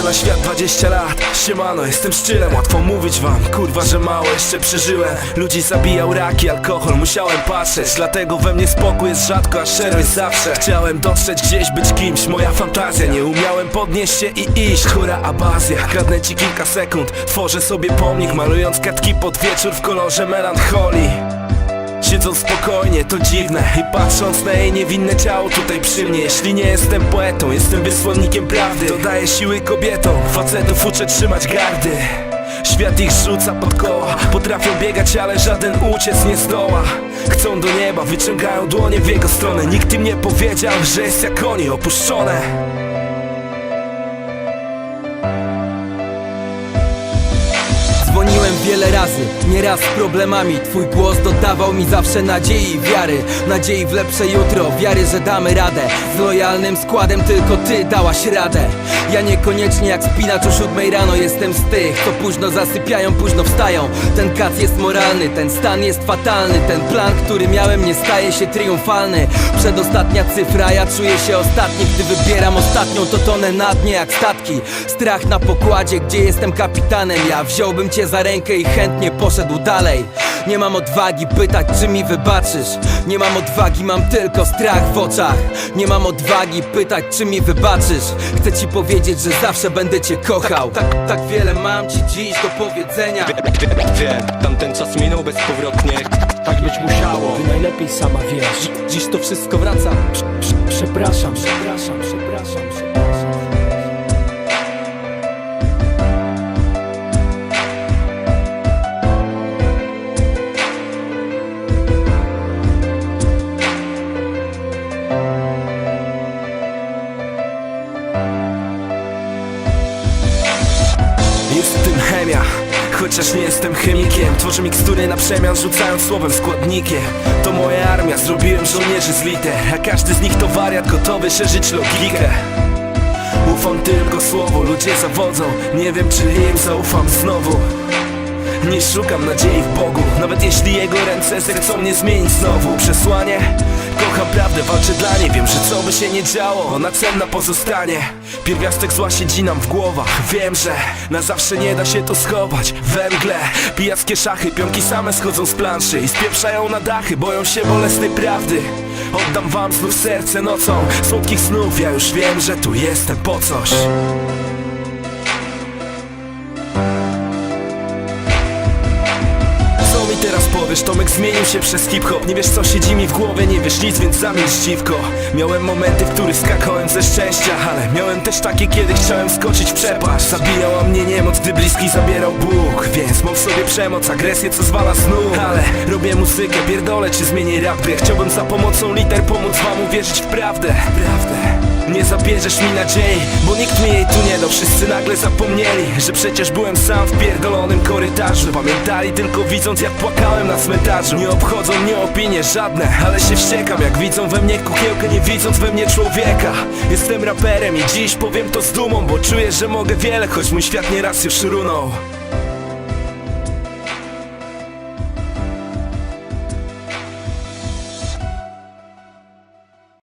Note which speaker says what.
Speaker 1: na świat 20 lat. Siemano, jestem szczylem, łatwo mówić wam. Kurwa, że mało jeszcze przeżyłem. Ludzi zabijał rak i alkohol, musiałem patrzeć. Dlatego we mnie spokój jest rzadko, a szczerość zawsze. Chciałem dotrzeć gdzieś, być kimś, moja fantazja Nie umiałem podnieść się i iść. Hura abazja, kradnę ci kilka sekund. Tworzę sobie pomnik, malując kartki pod wieczór w kolorze melancholii Siedząc spokojnie, to dziwne. I patrząc na jej niewinne ciało tutaj przy mnie. Jeśli nie jestem poetą, jestem wysłannikiem prawdy. Dodaję siły kobietom, facetów uczę trzymać gardy. Świat ich rzuca pod koła Potrafią biegać, ale żaden uciec nie zdoła. Chcą do nieba, wyciągają dłonie w jego stronę. Nikt im nie powiedział, że jest jak oni opuszczone
Speaker 2: wiele razy, nieraz z problemami. Twój głos dodawał mi zawsze nadziei i wiary. Nadziei w lepsze jutro, wiary, że damy radę. Z lojalnym składem tylko Ty dałaś radę. Ja niekoniecznie jak spinacz o siódmej rano Jestem z tych, co późno zasypiają, późno wstają. Ten kac jest moralny, ten stan jest fatalny. Ten plan, który miałem nie staje się triumfalny. Przedostatnia cyfra, ja czuję się ostatni. Gdy wybieram ostatnią, to tonę na dnie jak statki. Strach na pokładzie, gdzie jestem kapitanem. Ja wziąłbym cię za rękę i chętnie poszedł dalej. Nie mam odwagi pytać, czy mi wybaczysz. Nie mam odwagi, mam tylko strach w oczach. Nie mam odwagi pytać, czy mi wybaczysz. Chcę ci powiedzieć, że zawsze będę cię kochał. Tak, tak, tak wiele mam ci dziś do powiedzenia.
Speaker 3: Wiem, tamten czas minął bezpowrotnie. Tak być musiało.
Speaker 4: Ty najlepiej sama wiesz.
Speaker 2: Dziś to wszystko wraca.
Speaker 4: Prze- Przepraszam, przepraszam, przepraszam, przepraszam
Speaker 1: chemia Chociaż nie jestem chemikiem Tworzę mikstury na przemian Rzucając słowem składnikiem. To moja armia Zrobiłem żołnierzy z liter A każdy z nich to wariat Gotowy szerzyć logikę. Ufam tylko słowu Ludzie zawodzą. Nie wiem czy im zaufam znowu. Nie szukam nadziei w Bogu. Nawet jeśli Jego ręce zechcą mnie zmienić znowu. Przesłanie Kocham prawdę, walczę dla niej Wiem, że co by się nie działo Ona cenna pozostanie. Pierwiastek zła siedzi nam w głowach. Wiem, że na zawsze nie da się to schować. We mgle Pijackie szachy, pionki same schodzą z planszy I spieprzają na dachy, boją się bolesnej prawdy. Oddam wam znów serce nocą Słodkich snów, ja już wiem, że tu jestem po coś powiesz? Tomek zmienił się przez hip-hop. Nie wiesz co siedzi mi w głowie, nie wiesz nic, więc zamień dziwko. Miałem momenty, w których skakałem ze szczęścia Ale miałem też takie, kiedy chciałem skoczyć w przepaść. Zabijała mnie niemoc, gdy bliski zabierał Bóg Więc mam w sobie przemoc, agresję, co zwala nóg. Ale robię muzykę, pierdolę, czy zmienię rap grę Chciałbym za pomocą liter pomóc wam uwierzyć w prawdę Prawdę nie zabierzesz mi nadziei, bo nikt mi jej tu nie dał. Wszyscy nagle zapomnieli, że przecież byłem sam w pierdolonym korytarzu. Pamiętali tylko widząc jak płakałem na cmentarzu. Nie obchodzą mnie opinie żadne, ale się wściekam. Jak widzą we mnie kukiełkę, nie widząc we mnie człowieka. Jestem raperem i dziś powiem to z dumą Bo czuję, że mogę wiele, choć mój świat nieraz już runął